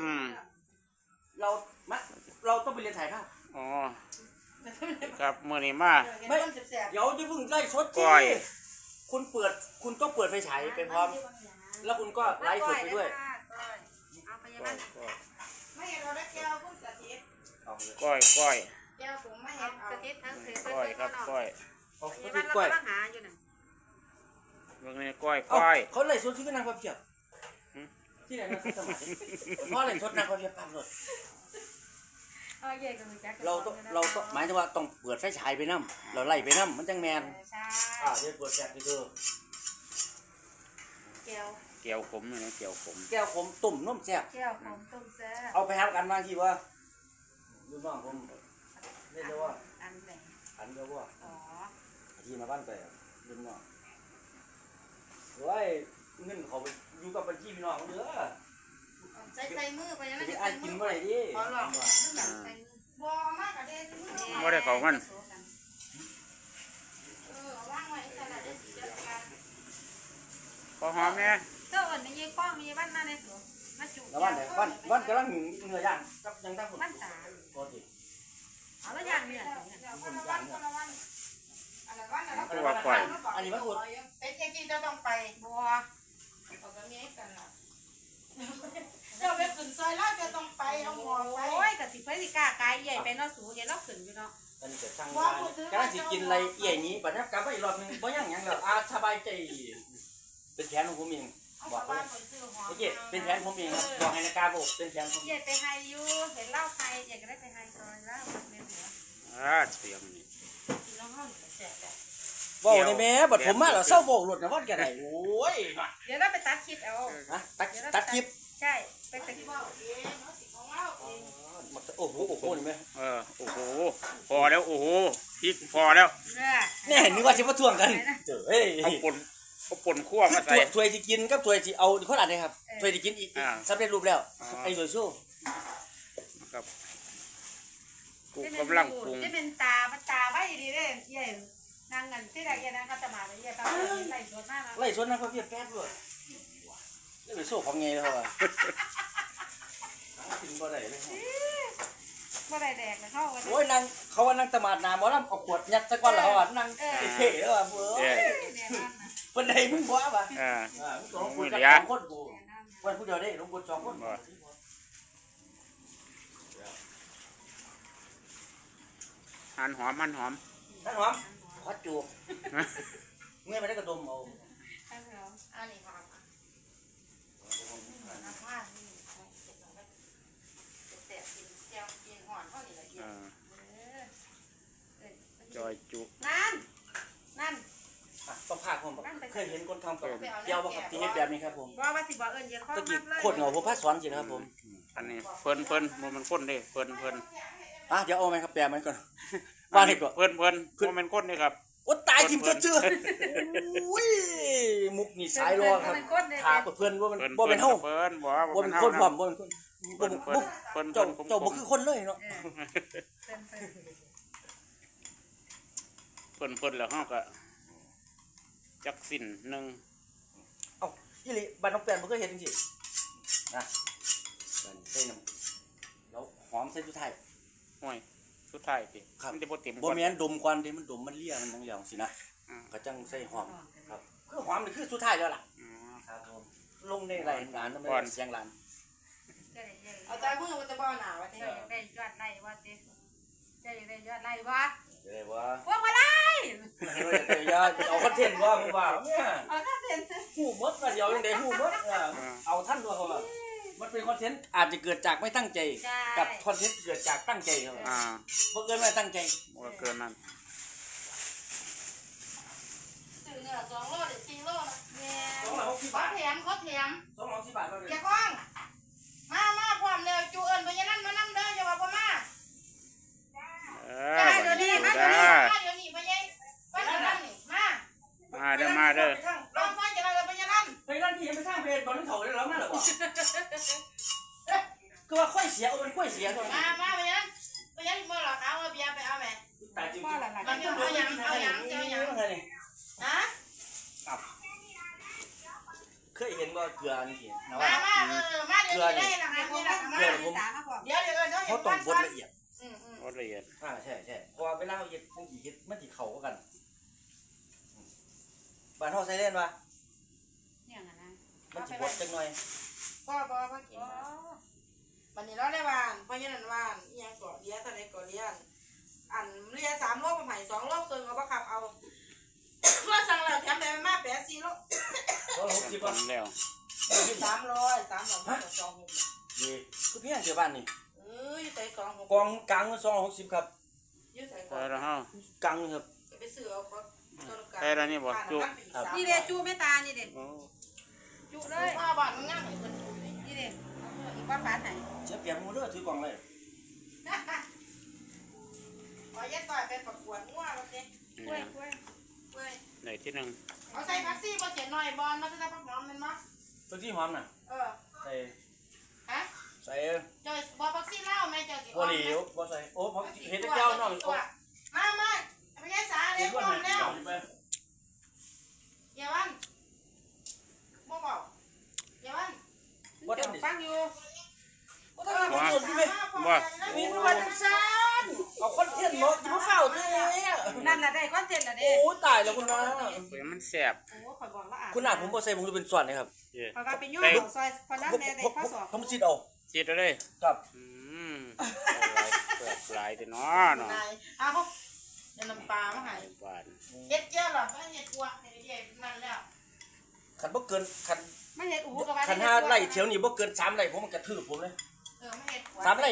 อืมเรามาเราต้องไปเรียนถ่ายภาพอ๋อครับมื้อนี้มา ไม่เดี๋ยวจะเพิ่งไล่สดก้อย คุณเปิด คุณต้องเปิดไฟฉายไปพร้อม แล้วคุณก็ไลฟ์สดไปด้วยเอาไปยังไงไม่เห็นเราได้แก้วพุ่งสถิตเอาเลยก้อยก้อยแก้วผมไม่เอาเห็นเอาสถิตทั้งถือก้อยครับก้อยเอายัเขางติดก้อยเรากำลังหาอยู่น่ะเบิ่งนี่ก้อยเอาก้อยเขาไล่สดที่ก็นางความเพียบหืม ที่ที่ไหนนะสมัยเพราะไล่สดนางความเพียบปากสดเอาเย่กับมือแจ็คเราต้องเราต้องหมายถึงว่าต้องเปิดไฟฉายไปน้ำเราไล่ไปน้ำมันจังแมนใช่อ่าเดี๋ยวเปิดแจกไปดูแก้วเกี่ยวขมนี่นะเกี่ยวขมแก้วผมตุ่มน้มแซ่บแก้วของต้มแซ่บเอาไปหากันบางทีว่าลูกน้องผมเรียกได้ว่าอันไหนอันเดียวว่าอ๋อ ทีมาบ้านไปอะลูกน้องเฮ้ยเงินเขาไป อยู่กับบัญชีพี่น้องเขาเด้อใส่ใส่มือไปยังจะไงไปอ่านกินเมื่อไหร่ดิขอหลอกอ่าบอมากกว่าเด็กมือบ่ได้เข้ามัน เออวางไว้ขนาดเด็กจัดการพอหอมเนี่ยเจ้าอ่อนมียี่ป้องมีบ้านมาในสวนมาจุแล้ววันไหนวันวันกำลังเนื้อย่างกับยังตั้งคนบ้านตาปกติเอาแล้วอย่างเนี่ยเดี๋ยวคนละวันคนละวันอะไรวันอะไรตัวว่าก้อยอันนี้มันอุดเป็นจริงๆจะต้องไปบัว เอาแบบนี้กันล่ะเจ้าไปขึ้นซอยแล้วจะต้องไปเอาหัวไว้โอ้ยกับสิเพื่อนสิกล้ากายใหญ่ไปเนาะสูงเห็นเราขึ้นอยู่เนาะอันนี้จะช่างงานกำลังสิกินอะไรเอี่ยนี้บัดนี้กลับไปอีกรอบหนึงบ่ยังหยังแล้วอาสบายใจ เป็นแผนของผมเองเอาบอกบ้าว่านคนซื้อหัวเมื่อกี้เป็นแผนผมเองครับบอกให้นากาบอกเป็นแผนผมใหญ่ไปไฮยูเห็นเล่าไฮใหญ่ก็ได้ไปไฮซอยแล้วเรียนหัวอ่าเสียงนี่กินแล้วห้องแสบแบบ บอกในแม่บัดผมมาแล้วเศร้าบอกรถนะวันแกไหนโอ้ยเดี๋ยวเราไปตัดคลิปเอาฮะตัดตัดคลิปใช่ไปตัดคลิปว่าเองเนาะสิของเราเองโอ้โหโอ้โหนี่แม่เออโอ้โหพอแล้วโอ้โหพริกพอแล้วเรือแน่นึกว่าสิมาทวงกันเจ้อเอ้ยเอาป่นเอาป่นคั่วคือมาถ้ใส่วยถ้วยที่กินกับถ้วยที่เอาคนอันนี้ครับถ้วยที่กินอีกอ่าสำเร็จรูปแล้วอ๋อไอ้สวยสู้ครับกูกำลังปรุงจะเป็นตามันตาไว้ดีเลยใหญ่ นางเงินที่ใดยันนางก็จะมาเลยใหญ่ตาใส่สดมากนะไล่สวนนะพ่อเพียบแป๊บด้วยนี่เป็นโซ่ของไงแล้วอะกินบ่ได้เลยเมื่อไรแดกนะเข้ากันโอ้ยนางเขาว่านางตะมาดนาหมอลำเอาขวดยัดซะก่อนแล้วเขาว่านางเท่ๆแล้วอะเบ้เอ้ยยเนี่ยนั่นนะเพิ่นได้มึงบ่วะอ่าอ่ามึงสองคนจักสองคนกูวันผู้เดียวได้ลงบนสองคนบ่หั่นหอมหั่นหอมท่านหอม ขอจูบเมื่อไปได้กระดมเอาอันนี้ครับน้ำผ้านี่แสบกินแก้วกินห่อนเท่านี้ละเอียดอ่าจอยจุนั่นนั่นอะต้องพาผมเคยเห็นคนทำกับเดียวบ่ครับที่เฮ็ดแบบนี้ครับผมว่าว่าสิบอกเอิญเยอะข้อตะมากี้กเลยโคตรเหงาผมพาสอนสินะครับผม อันนี้เพิ่นเพิ่นบ่แมันคนเด้เพิ่นเพิ่นอะเดี๋ยวเอาไหมครับแปลมันก่อน ว่าให้ก่อนเพิ่นเพิ่นบ่แม่นคนนี่ครับโอ้ตายทิมเชื่อๆอุ้ยมุกนี่สายรอครับถาเพื่อนว่ามันเพิ่นบ่เป็นเฮาเพิ่นบ่บ่เป็นคนพร้อมบ่เป็นคนบ่เพิ่นเป็นเพิ่นบ่เพิ่นเจ้าเพิ่นเจ้าบ่คือคนเลยเนาะเออเป็นเป็นเพิ่นเพิ่นแล้วเฮาก็จักสิ้นหนึงเอ้าอีหลีบ้านน้องแปนบ่เคยเห็นจังซี่นะใส่น้ำแล้วหอมใส่สุดท้ายห้วย สุดท้ายติครับ มันจะบ่เต็มบ่แม่นดมควันที่มันดมมันเลี่ยมันจังอย่างสินะอืมก็จังใส่หอมครับคือหอมนี่คือสุดท้ายแล้วล่ะอ๋อครับผมลงในไรหลานมันก่อนเสียงหลานจะได้เอาใจมือมันจะบ่หนาวะได้เต้ได้ยอดไล่ว่าเจ๊จะได้ยอดไล่ว่าจะได้ว่าพวกมาไล่ให้ว่าจะอย่าเอาคอนเทนต์ว่าผมว่าเนี่ยเอาถ้าเซ็น หูมดว่าเดี๋ยวยังได้หูมดเออเอาท่านด้วยเขาว่า มันเป็นคอนเทนต์อาจจะเกิดจากไม่ตั้งใจกับคอนเทนต์เกิดจากตั้งใจเขาว่าอ่าบ่เกินไม่ตั้งใจบ่เกินนั้นซื้อเนื้อสองโลเดี๋ยวสี่โลนะเนี่ยสองร้อยหกสิบขอบาทแถมขอแถมสองร้อยหกสิบบาทเท่าอนั้ย่านก้อง มามาพร้อมแล้วจูเอิญไปยันนั่นมานั่งเด้ออย่าว่าบ่มาเอจ้าอเดี๋ยวนี้มาจ้าเดี๋ยวนี้มาเดี๋ยวนี้ไปยัยไปยันนั่นนี่มามาเด้อมาเด้อลองฟังจะเราไปยันนั่น ไปนั่นที่ยัง ไปทางเพจบอลนึกเขาได้แล้วนั่นเหรอวะก็ว่าค่อยเสียเอาเป็นค่อยเสียก่อนมามาไปยันไปยันเมื่อหรอเอาเบียร์ไปเอาแม่ตายจริงพ่อละหลังมันต้องเอาอย่างเอาอย่างเอาอย่างฮะเคยเห็นว่าเกลือนี่นะว่าเออมาเดี๋ยวนี้ได้ละหาเนี่ยผมละว่ามามีสามมาบอกเขาต้องบดละเอียดอืมอืมรสละเอียดอ่าใช่ใช่เพราะว่าเวลาเราเย็ดมันสิเฮ็ดมันสิเข้ากันบ้านเฮาใส่เล่นว่าเนี่ยนะนะ มันสิบดจังหน่อยพ่อพ่อพ่อกินวันนี้เราได้วานเพราะฉะนั้นวานอีหยังก่อเลี้ยเท่าไหร่ก่อเลี้ยอันเลี้ยสามโลประมาณสองโลครึ่งเอาปะครับเอาเมื่อสั่งแล้วแถมได้มาแปดสี่โลก็หกสิบก่อว่ะนแล้วสามร้อยสามร้อยมาสองหกนี่คือเพียงเจอบ้านนี่เอ้ยใส่สองหกกองกลางมัน260ครับยืดใส่ก่ใส่อนแล้วเฮากลางนี่ครับไปซื้อเอาก็ใส่แล้วนี่บ่จุนี่เด็จูไม่ตานี่เด็โอ้ จุเลเลยยว่าบ้านมันง่ายเหมือนคนอื่นเลยนี่เด็อีกว่าฟ้าไหนเสียเปรียบหมูเด้อถือกล่องเลยขอยัดต่อยไปประกวดงัววันนี้กล้วยกล้วยเว้ยในที่หนึ่งเอาใส่ผักซี่บ่เจ็ดหน่อยบอลมาใส่ผักหอมมันมั้ตัวที่หอมน่ะเออใส่ฮะใส่เจ้าบ่ผักซี่เล่าไหมเจ้าสิบ่เหลวบ่ใส่โอ้ผมเฮ็ดแต่แก้วน้องโอ้มามาไปยัดสาเล็กพร้อมแล้วอย่าวันบ่บอกอย่าวัน บ่ทันได้ ฟังอยู่บ่ทันได้บ่ทันได้ว่ามีมันว่าจังซั่นเอาคอนเทนต์เนาะจะมาเฝ้าเด้นั่นน่ะได้คอนเทนต์น่ะเด้โอ้ตายแล้วคุณนาเฮ้ยมันแซ่บโอ้ข่อยบอกว่าอ่านคุณนาผมบ่ใส่ผมจะเป็นส่วนนะครับเย้ข่อยว่าเป็นยุ่งของซอยพอน้ำแน่ได้ผมข้อสอบผมสิเอาจิตเอาเลยครับอืมเปิดหลายแต่เนาะเนาะนายเอาเดี๋ยวน้ำปลามาให้บานเฮ็ดเจ้าหรอไม่เฮ็ดกัวเฮ็ดใหญ่นั่นแล้ว คันบ่เกินคันไม่เห็นอู๋กับว่าคันห้าไร่เที่ยวนี้บ่เกิน3ไร่ผมมันกระทืบผมเลย เออไม่เฮ็ดกัวสามไร่